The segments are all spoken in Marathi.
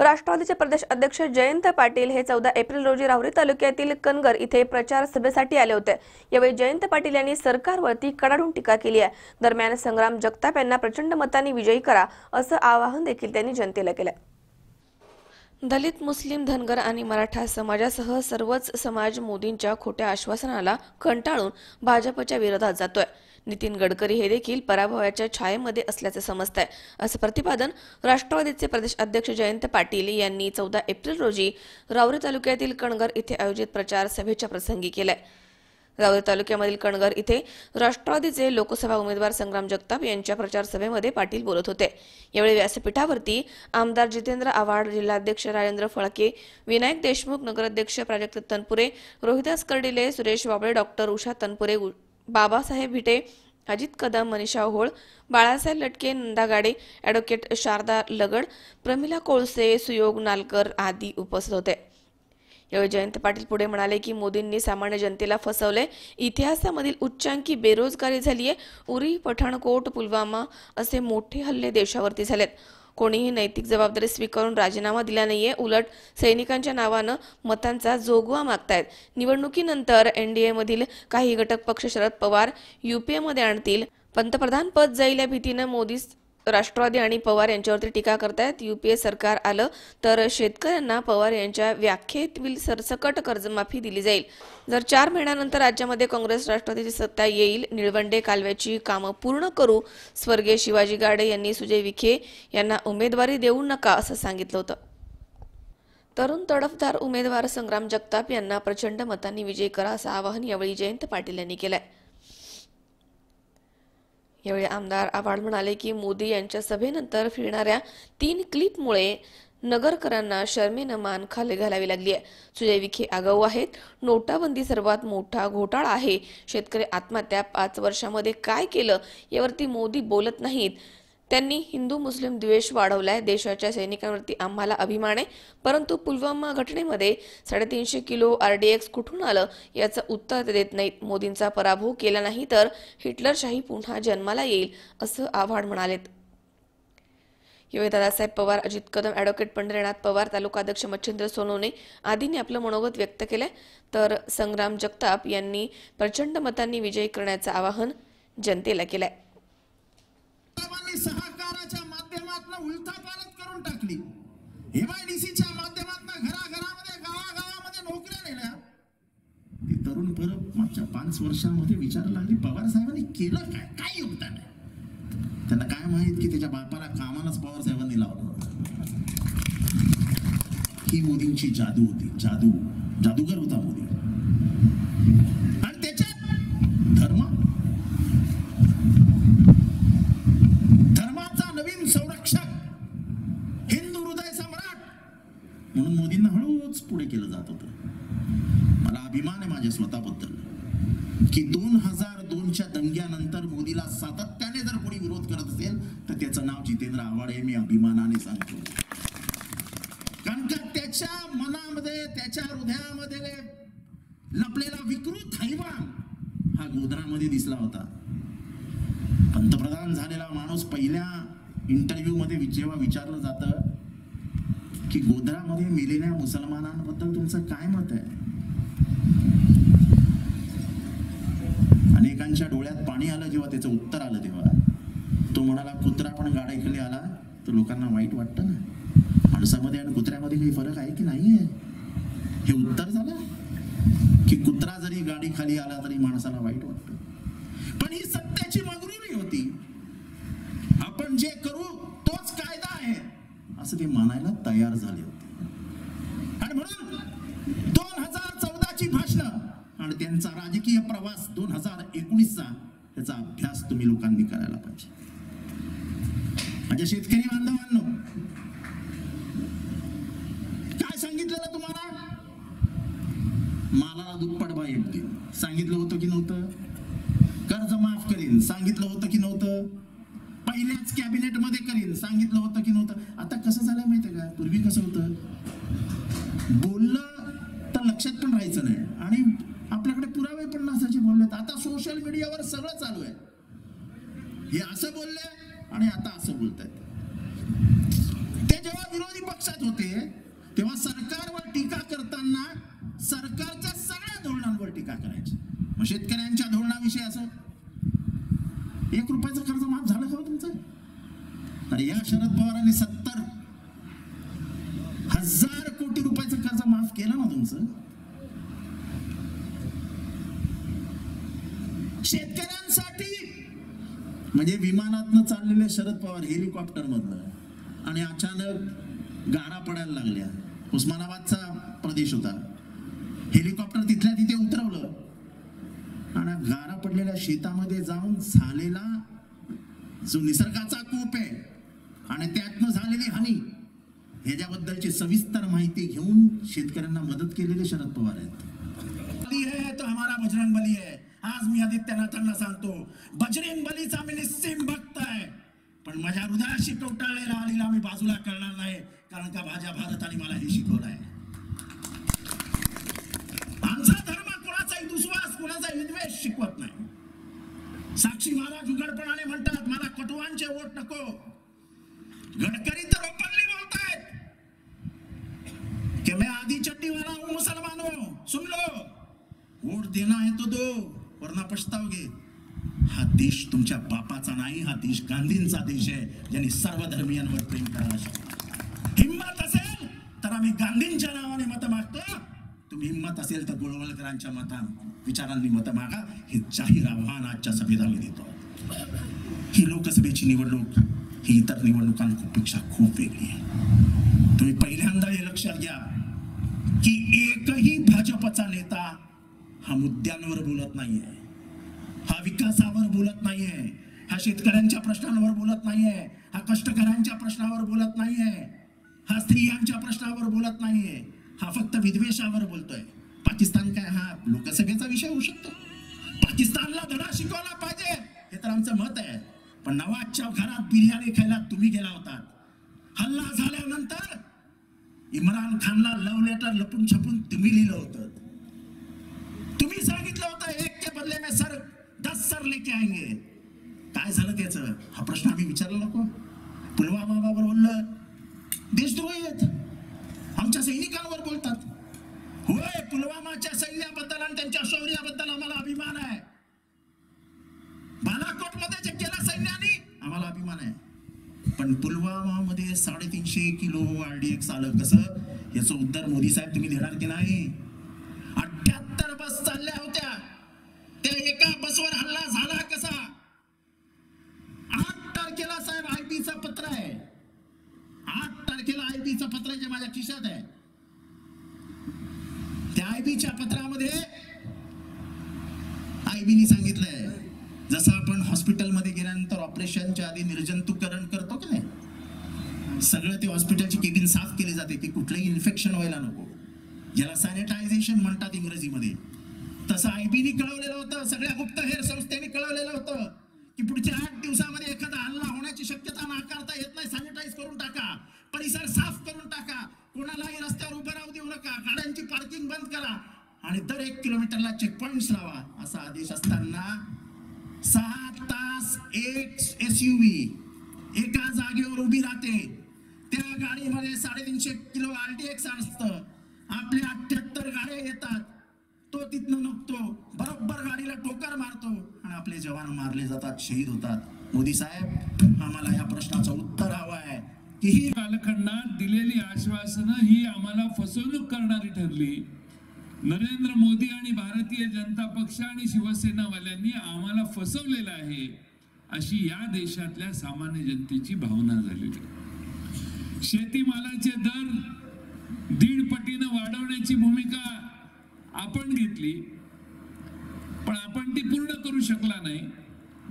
राष्ट्रवादीचे प्रदेश अध्यक्ष जयंत पाटील हे चौदा एप्रिल रोजी राहुरी तालुक्यातील कनगर इथे प्रचार सभेसाठी आले होते. यावेळी जयंत पाटील यांनी सरकारवरती कडाडून टीका केली आहे. दरम्यान संग्राम जगताप यांना प्रचंड मतांनी विजयी करा असं आवाहन देखील त्यांनी जनतेला केलं. दलित मुस्लिम धनगर आणि मराठा समाजासह सर्वच समाज मोदींच्या खोट्या आश्वासनाला कंटाळून भाजपच्या विरोधात जातोय. नितीन गडकरी हे देखील पराभवाच्या छायेमध्ये असल्याचे समजत आहे असं प्रतिपादन राष्ट्रवादीचे प्रदेश अध्यक्ष जयंत पाटील यांनी चौदा एप्रिल रोजी रावरी तालुक्यातील कणगर इथे आयोजित प्रचार सभेच्या प्रसंगी केलाय. रावरी तालुक्यामधील कणगर इथे राष्ट्रवादीचे लोकसभा उमेदवार संग्राम जगताप यांच्या प्रचार सभेमध्ये पाटील बोलत होते. यावेळी व्यासपीठावरती आमदार जितेंद्र आव्हाड जिल्हाध्यक्ष राजेंद्र फळके विनायक देशमुख नगराध्यक्ष प्राजक्त तनपुरे रोहिदास कर्डिले सुरेश वाबळे डॉक्टर उषा तनपुरे उ- बाबासाहेब भिटे अजित कदम मनीषा होळ बाळासाहेब लटके नंदा गाडे ॲडव्होकेट शारदा लगड प्रमिला कोळसे सुयोग नालकर आदी उपस्थित होते. यावेळी जयंत पाटील पुढे म्हणाले की मोदींनी सामान्य जनतेला फसवले. इतिहासामधील उच्चांकी बेरोजगारी झालीये. उरी पठाणकोट पुलवामा असे मोठे हल्ले देशावरती झालेत. कोणीही नैतिक जबाबदारी स्वीकारून राजीनामा दिला नाहीये. उलट सैनिकांच्या नावानं मतांचा जोगवा मागतायत. निवडणुकीनंतर एनडीएमधील काही घटक पक्ष शरद पवार युपीएमध्ये आणतील. पंतप्रधान पद जाईल या भीतीनं मोदी राष्ट्रवादी आणि पवार यांच्यावरती टीका करतायत. युपीए सरकार आलं तर शेतकऱ्यांना पवार यांच्या व्याख्येतील सरसकट कर्जमाफी दिली जाईल. जर चार महिन्यानंतर राज्यामध्ये काँग्रेस राष्ट्रवादीची सत्ता येईल निळवंडे कालव्याची कामं पूर्ण करू स्वर्गीय शिवाजी गाडे यांनी सुजय विखे यांना उमेदवारी देऊ नका असं सांगितलं होतं. तरुण तडफदार उमेदवार संग्राम जगताप यांना प्रचंड मतांनी विजयी करा असं आवाहन यावेळी जयंत पाटील यांनी केलं आहे यावेळी आमदार आव्हाड म्हणाले की मोदी यांच्या सभेनंतर फिरणाऱ्या तीन क्लिपमुळे नगरकरांना शर्मेनं मान खाली घालावी लागली आहे. सुजय विखे आगाऊ आहेत. नोटाबंदी सर्वात मोठा घोटाळा आहे. शेतकरी आत्महत्या पाच वर्षामध्ये काय केलं यावरती मोदी बोलत नाहीत. त्यांनी हिंदू मुस्लिम द्वेष वाढवलाय. देशाच्या सैनिकांवरती आम्हाला अभिमान आहे. परंतु पुलवामा घटनेमध्ये साडेतीनशे किलो आरडीएक्स कुठून आलं याचं उत्तर ते देत नाहीत. मोदींचा पराभव केला नाही तर हिटलरशाही पुन्हा जन्माला येईल असं आव्हाड म्हणालेत. यावेळी दादासाहेब पवार अजित कदम ॲडव्होकेट पंढरीनाथ पवार तालुकाध्यक्ष मच्छिंद्र सोनवणे आदींनी आपलं मनोगत व्यक्त केलंय. तर संग्राम जगताप यांनी प्रचंड मतांनी विजयी करण्याचं आवाहन जनतेला केलंय. साहेबांनी सहकाराच्या माध्यमातून उलथापालथ करून टाकली. एमआयडीसीच्या माध्यमातून घराघरामध्ये गावागावामध्ये नोकऱ्या नेल्या. ती तरुण परब मागच्या पाच वर्षांमध्ये विचारायला लागली पवार साहेबांनी केलं काय? काय योगदान आहे? त्यांना काय माहीत की त्याच्या बापाला कामालाच पवार साहेबांनी लावलं ही मोदींची जादू होती जादू. जादूगर होता मोदी आणि त्याच्यात धर्म धर्माचा नवीन संरक्षक हिंदू हृदय सम्राट म्हणून मोदींना हळूच पुढे केलं जात होतं मला अभिमान आहे माझ्या स्वतःबद्दल. की दोन हजार दोनच्या दंग्यानंतर मोदीला सातत्याने जर कोणी विरोध करत असेल तर त्याचं नाव जितेंद्र आव्हाड हे मी अभिमानाने सांगतो. कारण का त्याच्या मनामध्ये त्याच्या हृदयामध्ये लपलेला विकृत हैवान हा गोधरामध्ये दिसला होता. पंतप्रधान झालेला माणूस पहिल्या इंटरव्ह्यू मध्ये जेव्हा विचारलं जातं की गोधरामध्ये मेलेल्या मुसलमानांबद्दल तुमचं काय मत आहे? अनेकांच्या डोळ्यात पाणी आलं जेव्हा त्याचं उत्तर आलं तेव्हा. तो म्हणाला कुत्रा पण गाड्याखाली आला तर लोकांना वाईट वाटतं ना? माणसामध्ये आणि कुत्र्यामध्ये काही फरक आहे की नाही आहे हे उत्तर झालं? की कुत्रा जरी गाडी खाली आला तरी माणसाला वाईट वाटतं. पण ही सत्याची मगरुरी होती. आपण जे करू तोच कायदा आहे. असं ते मानायला तयार झाले होते. आणि म्हणून दोन हजार चौदाची भाषणं आणि त्यांचा राजकीय प्रवास दोन हजार एकोणीसचा त्याचा अभ्यास तुम्ही लोकांनी करायला पाहिजे. म्हणजे शेतकरी बांधवांनो काय सांगितलेलं तुम्हाला? मालाला दुप्पट भाव सांगितलं होतं की नव्हतं? कर्ज माफ करीन. सांगितलं होतं की नव्हतं? पहिल्याच कॅबिनेटमध्ये करीन. सांगितलं होतं की नव्हतं आता कसं झालं माहितीये का पूर्वी कसं होतं बोललं तर लक्षात पण राहायचं नाही आणि आपल्याकडे पुरावे पण नसायचे बोलले आता सोशल मीडियावर सगळं चालू आहे हे असं बोलले आणि आता असं बोलतायत. ते जेव्हा विरोधी पक्षात होते तेव्हा सरकारवर टीका करताना सरकारच्या सगळ्या धोरणांवर टीका करायची. मग शेतकऱ्यांच्या धोरणाविषयी असं. एक रुपयाचं कर्ज माफ झालं का हो तुमचं? अरे या शरद पवारांनी सत्तर हजार कोटी रुपयाचं कर्ज माफ केलं ना तुमचं? शेतकऱ्यांचा म्हणजे विमानातनं चाललेले शरद पवार हेलिकॉप्टरमधलं आणि अचानक गारा पडायला लागल्या. उस्मानाबादचा प्रदेश होता. हेलिकॉप्टर तिथल्या तिथे उतरवलं. आणि गारा पडलेल्या शेतामध्ये जाऊन झालेला जो निसर्गाचा कोप आहे आणि त्यातनं झालेली हानी ह्याच्याबद्दलची सविस्तर माहिती घेऊन शेतकऱ्यांना मदत केलेले शरद पवार आहेत. बली है तो हमारा बजरंग बली है आज मी आदित्यनाथांना सांगतो बजरंग बलीचा पश्चिम बघताय. पण माझ्या हृदयाशी टोटाळलेला आलीला मी बाजूला करणार नाही कारण का माझ्या भारताने मला हे शिकवलंय. आहे आमचा धर्म कोणाचाही दुस्वास कोणाचा विद्वेष शिकवत नाही. साक्षी महाराज उघडपणाने म्हणतात मला कटुवांचे वोट नको. गडकरी तर ओपनली बोलतायत. कि मैं आधी चट्टी वाला हूं मुसलमान? हूं सुन लो. वोट देना है तो दो वरना पछताओगे. हा देश तुमच्या बापाचा नाही हा देश गांधींचा देश आहे ज्यांनी सर्व धर्मियांवर प्रेम करायला हिंमत असेल तर आम्ही गांधींच्या नावाने मत मागतो. तुम्ही हिंमत असेल तर गोळवळकरांच्या मता विचारांनी मत मागा. हे जाहीर आव्हान आजच्या सभेत आम्ही देतो. ही लोकसभेची निवडणूक ही इतर निवडणुकांपेक्षा खूप वेगळी आहे. तुम्ही पहिल्यांदा हे लक्षात घ्या की एकही भाजपचा नेता हा मुद्द्यांवर बोलत नाहीये. हा विकासावर बोलत नाहीये. हा शेतकऱ्यांच्या प्रश्नांवर बोलत नाहीये. हा कष्टकऱ्यांच्या प्रश्नावर बोलत नाहीये. हा स्त्रियांच्या प्रश्नावर बोलत नाहीये. हा फक्त विद्वेषावर बोलतोय. पाकिस्तान काय हा लोकसभेचा विषय होऊ शकतो? पाकिस्तानला धडा शिकवला पाहिजे. हे तर आमचं मत आहे. पण नवाजच्या घरात बिर्याणी खायला तुम्ही गेला होतात. हल्ला झाल्यानंतर इम्रान खानला लव्ह लेटर लपून छपून तुम्ही लिहिलं होतं. तुम्ही सांगितलं होतं एक के बदले में सर दस सर लेके आएंगे। काय झालं त्याचं? हा प्रश्न आम्ही विचारला नको. पुलवामा बाबर बोललं देशद्रोही आहेत. आमच्या सैनिकांवर बोलतात. होय पुलवामाच्या सैन्याबद्दल आणि त्यांच्या शौर्याबद्दल आम्हाला अभिमान आहे. बालाकोटमध्ये जे केला सैन्याने आम्हाला अभिमान आहे. पण पुलवामा मध्ये साडेतीनशे किलो आरडीएक्स आलं कसं? याचं उत्तर मोदी साहेब तुम्ही देणार की नाही? अठ्याहत्तर बस चालल्या होत्या त्या एका बसवर हल्ला झाला कसा आठ तारखेला साहेब आयबीचं पत्र आहे आठ तारखेला आयबीचं पत्र आहे जे माझ्या खिशात आहे. त्या आयबीच्या पत्रामध्ये आयबीने सांगितलंय जसं आपण हॉस्पिटलमध्ये गेल्यानंतर ऑपरेशनच्या आधी निर्जंतुकरण करतो की नाही? सगळं ते हॉस्पिटलची केबिन साफ केली जाते की कुठलंही इन्फेक्शन व्हायला नको. ज्याला सॅनिटायझेशन म्हणतात इंग्रजीमध्ये. तसं आयबीनी कळवलेलं होतं सगळ्या गुप्तहेर संस्थेने कळवलेलं होतं की पुढच्या आठ दिवसामध्ये एखादा हल्ला होण्याची शक्यता नाकारता येत नाही सॅनिटाईज करून टाका परिसर साफ करून टाका कुणालाही रस्त्यावर उभं राहू देऊ नका. गाड्यांची पार्किंग बंद करा. आणि दर एक किलोमीटरला चेक पॉइंट लावा. असा आदेश असताना सहा तास एक एस एका जागेवर उभी राहते. त्या गाडीमध्ये साडेतीनशे किलो आरटीएक्स असतं. आपल्या अठ्याहत्तर गाड्या येतात. तो तिथनं नकतो बरोबर गाडीला टोकर मारतो. आणि आपले जवान मारले जातात शहीद होतात. मोदी साहेब आम्हाला या प्रश्नाचं उत्तर हवं आहे. की ही कालखंडात दिलेली आश्वासनं ही आम्हाला फसवणूक करणारी ठरली. नरेंद्र मोदी आणि भारतीय जनता पक्ष आणि शिवसेनावाल्यांनी आम्हाला फसवलेलं आहे अशी या देशातल्या सामान्य जनतेची भावना झालेली. शेतीमालाचे दर दीड पटीनं वाढवण्याची भूमिका आपण घेतली पण आपण ती पूर्ण करू शकला नाही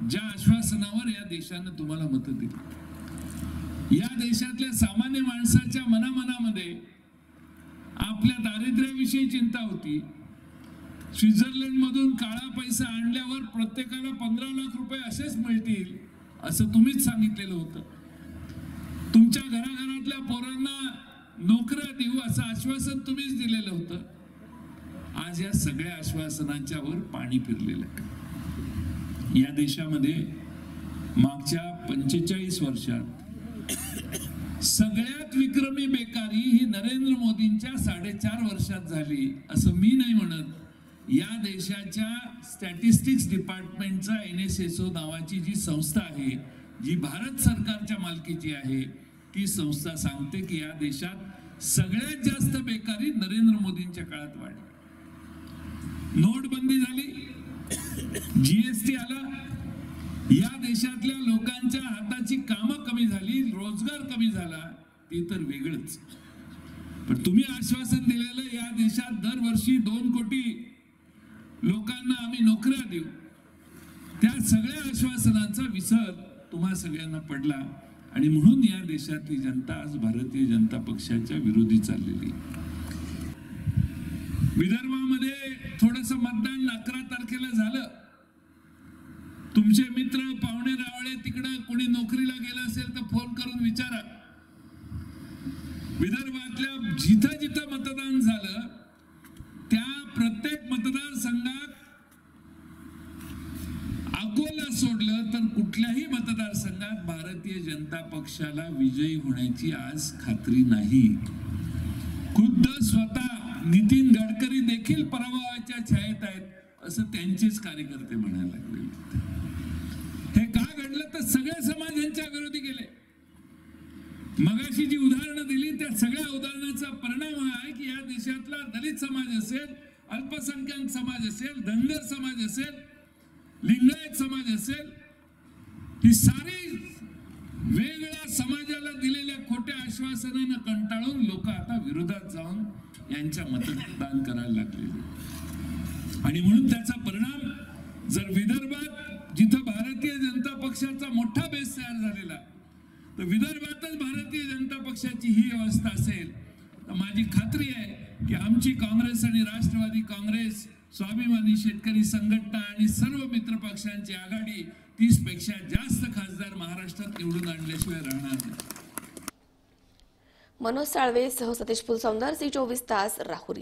ज्या आश्वासनावर या देशानं तुम्हाला मतं दिली. या देशातल्या सामान्य माणसाच्या मनामनामध्ये आपल्या दारिद्र्याविषयी चिंता होती. स्वित्झर्लंड मधून काळा पैसा आणल्यावर प्रत्येकाला पंधरा लाख रुपये असेच मिळतील असं तुम्हीच सांगितलेलं होतं. तुमच्या घराघरातल्या पोरांना नोकऱ्या देऊ असं आश्वासन तुम्हीच दिलेलं होतं. आज या सगळ्या आश्वासनांच्या वर पाणी फिरलेलं या देशामध्ये मागच्या पंचेचाळीस वर्षात सगळ्यात विक्रमी बेकारी ही नरेंद्र मोदींच्या साडेचार वर्षात झाली. असं मी नाही म्हणत. या देशाच्या स्टॅटिस्टिक्स डिपार्टमेंटचा एन एस एस ओ नावाची जी संस्था आहे जी भारत सरकारच्या मालकीची आहे ती संस्था सांगते की या देशात सगळ्यात जास्त बेकारी नरेंद्र मोदींच्या काळात वाढली. नोटबंदी झाली. जीएसटी आला. या देशातल्या लोकांच्या हाताची कामं कमी झाली रोजगार कमी झाला ते तर वेगळंच. पण तुम्ही आश्वासन दिलेलं या देशात दरवर्षी दोन कोटी लोकांना आम्ही नोकऱ्या देऊ. त्या सगळ्या आश्वासनांचा विसर तुम्हा सगळ्यांना पडला आणि म्हणून या देशातली जनता आज भारतीय जनता पक्षाच्या विरोधी चाललेली. विदर्भामध्ये थोडस मतदान अकरा तारखेला झालं. तुमचे मित्र पाहुणे रावळे तिकडं कोणी नोकरीला गेलं असेल तर फोन करून विचारा. विदर्भातल्या जिथं जिथं मतदान झालं त्या प्रत्येक मतदारसंघात अकोला सोडलं तर कुठल्याही मतदारसंघात भारतीय जनता पक्षाला विजयी होण्याची आज खात्री नाही. खुद्द स्वतः नितीन गडकरी देखील पराभवाच्या असं त्यांचेच कार्यकर्ते म्हणायला लागले. हे का घडलं? तर सगळे समाज यांच्या विरोधी गेले. मगाशी जी उदाहरणं दिली त्या सगळ्या उदाहरणाचा परिणाम हा आहे की या देशातला दलित समाज असेल अल्पसंख्याक समाज असेल धनगर समाज असेल लिंगायत समाज असेल ही सारी वेगळ्या समाजाला दिलेल्या खोट्या आश्वासनानं कंटाळून लोक आता विरोधात जाऊन यांच्या मतदान करायला लागले आणि म्हणून त्याचा परिणाम जर विदर्भात जिथं भारतीय जनता पक्षाचा मोठा बेस तयार झालेला तर विदर्भातच भारतीय जनता पक्षाची ही अवस्था असेल तर माझी खात्री आहे की आमची काँग्रेस आणि राष्ट्रवादी काँग्रेस स्वाभिमानी शेतकरी संघटना आणि सर्व मित्र पक्षांची आघाडी तीसपेक्षा जास्त खासदार महाराष्ट्रात निवडून आणल्याशिवाय राहणार नाही. मनोज साळवे सह सतीश फुलसौंदर सी चोवीस तास राहुरी.